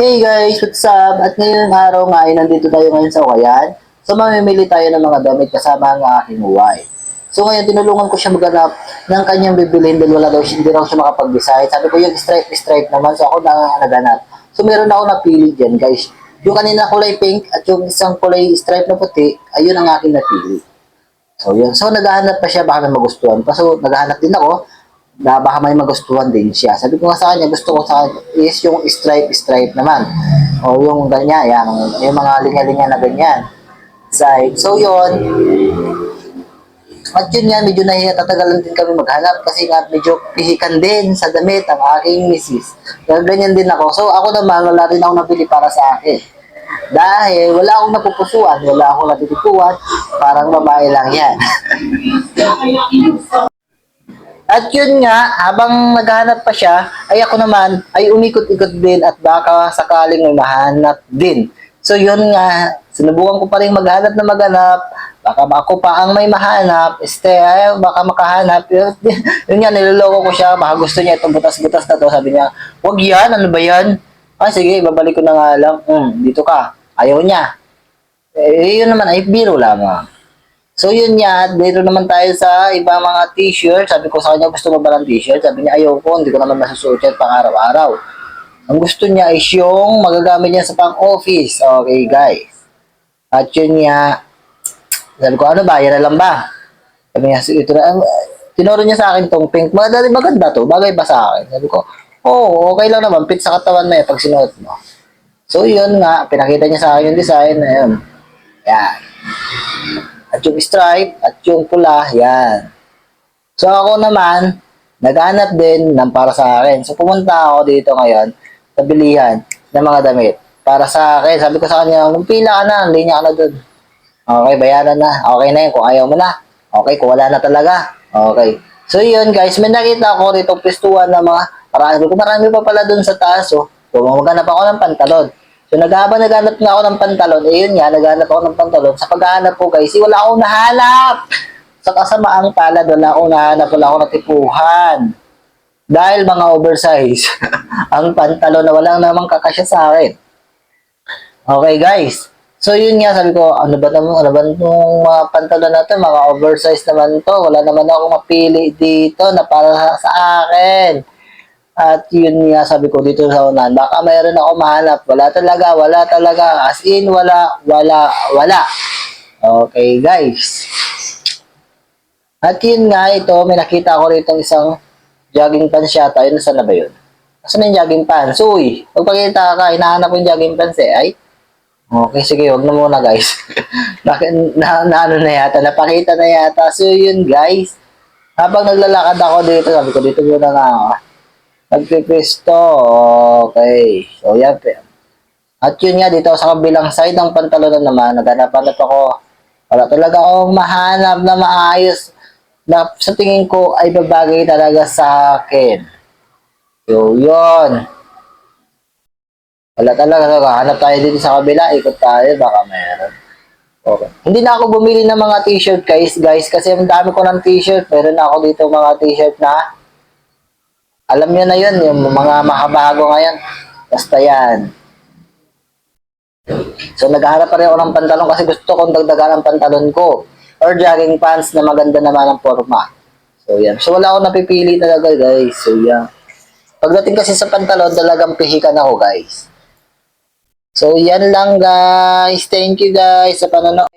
Hey guys, what's up? At ngayong araw nga ay nandito tayo ngayon sa Wayan. So mamimili tayo ng mga damit kasama ang aking wife. So ngayon tinulungan ko siya maghanap ng kanyang bibilhin dahil wala daw siya, hindi raw siya makapag-decide. Sabi ko yung stripe stripe naman so ako na naghanap. So meron ako napili dyan guys. Yung kanina kulay pink at yung isang kulay stripe na puti, ayun ang aking napili. So yun. So naghahanap pa siya baka may magustuhan pa. So naghahanap din ako na baka may magustuhan din siya. Sabi ko nga sa kanya, gusto ko sa is yung stripe-stripe naman. O yung ganyan, yan, yung mga linya-linya na ganyan. Side. So yun, at yun nga, medyo nahiya, tatagalan din kami maghanap kasi nga medyo pihikan din sa damit ang aking misis. Kaya ganyan din ako. So ako naman, wala rin ako nabili para sa akin. Dahil wala akong napupusuan, wala akong natitipuan, parang babae lang yan. At yun nga, habang naghahanap pa siya, ay ako naman ay umikot-ikot din at baka sakaling mahanap din. So yun nga, sinubukan ko pa rin maghanap na maghanap, baka ako pa ang may mahanap, este, ay, baka makahanap. Yun, yun nga, niloloko ko siya, baka gusto niya itong butas-butas na to. Sabi niya, wag yan, ano ba yan? Ah, sige, babalik ko na nga lang. Hmm, dito ka. Ayaw niya. Eh, yun naman ay biro lamang. So yun nga, dito naman tayo sa ibang mga t-shirt. Sabi ko sa kanya, gusto mo ba ng t-shirt? Sabi niya, ayaw ko, hindi ko naman masusuot yan pang araw-araw. Ang gusto niya is yung magagamit niya sa pang-office. Okay, guys. At yun nga, sabi ko, ano ba, yan na lang ba? Sabi niya, "Sige, ito na. Tinuro niya sa akin tong pink. Maganda, maganda to, bagay ba sa akin? Sabi ko, oo, okay lang naman, fit sa katawan mo eh, pag sinuot mo. So yun nga, pinakita niya sa akin yung design. Ayun. Yan. At yung stripe at yung pula, yan. So ako naman, naghanap din ng para sa akin. So pumunta ako dito ngayon sa bilihan ng mga damit. Para sa akin, sabi ko sa kanya, kung pila ka na, linya ka na dun. Okay, bayaran na. Okay na yun, kung ayaw mo na. Okay, kung wala na talaga. Okay. So yun guys, may nakita ko rito pistuan ng mga, marami ko marami pa pala dun sa taas. Oh. So maghanap ako ng pantalon. So naghabang naghanap nga ako ng pantalon, eh yun nga, naghanap ako ng pantalon. Sa paghahanap ko guys, eh, wala akong nahanap. Sa kasamaang palad, wala akong nahanap, wala akong natipuhan. Dahil mga oversize, ang pantalon na walang namang kakasya sa akin. Okay guys, so yun nga, sabi ko, ano ba naman, ano ba itong mga pantalon na to, mga oversize naman to, wala naman ako mapili dito na para sa akin. At yun nga sabi ko dito sa unan, baka mayroon ako mahanap. Wala talaga, wala talaga. As in, wala, wala, wala. Okay, guys. At yun nga, ito, may nakita ko rito isang jogging pants yata. Yun, saan na ba yun? Saan na yung jogging pants? Uy, magpakita ka, hinahanap ko yung jogging pants eh. Ay, okay, sige, wag na muna guys. Bakit, na, na, ano na yata, napakita na yata. So yun guys, habang naglalakad ako dito, sabi ko dito muna nga ako. Nagpipisto. Okay. So, yan. At yun nga, dito sa kabilang side ng pantalon na naman, naghanap-hanap ako. Wala talaga akong mahanap na maayos na sa tingin ko ay babagay talaga sa akin. So, yun. Wala talaga. Hanap tayo dito sa kabila. Ikot tayo. Baka meron. Okay. Hindi na ako bumili ng mga t-shirt guys, guys, kasi ang dami ko ng t-shirt. Meron na ako dito mga t-shirt na alam niyo na yun, yung mga makabago ngayon. Basta yan. So, naghahanap pa rin ako ng pantalon kasi gusto kong dagdagan ang pantalon ko. Or jogging pants na maganda naman ang forma. So, yan. So, wala akong napipili talaga, guys. So, yan. Pagdating kasi sa pantalon, talagang pihikan ako, guys. So, yan lang, guys. Thank you, guys, sa panonood.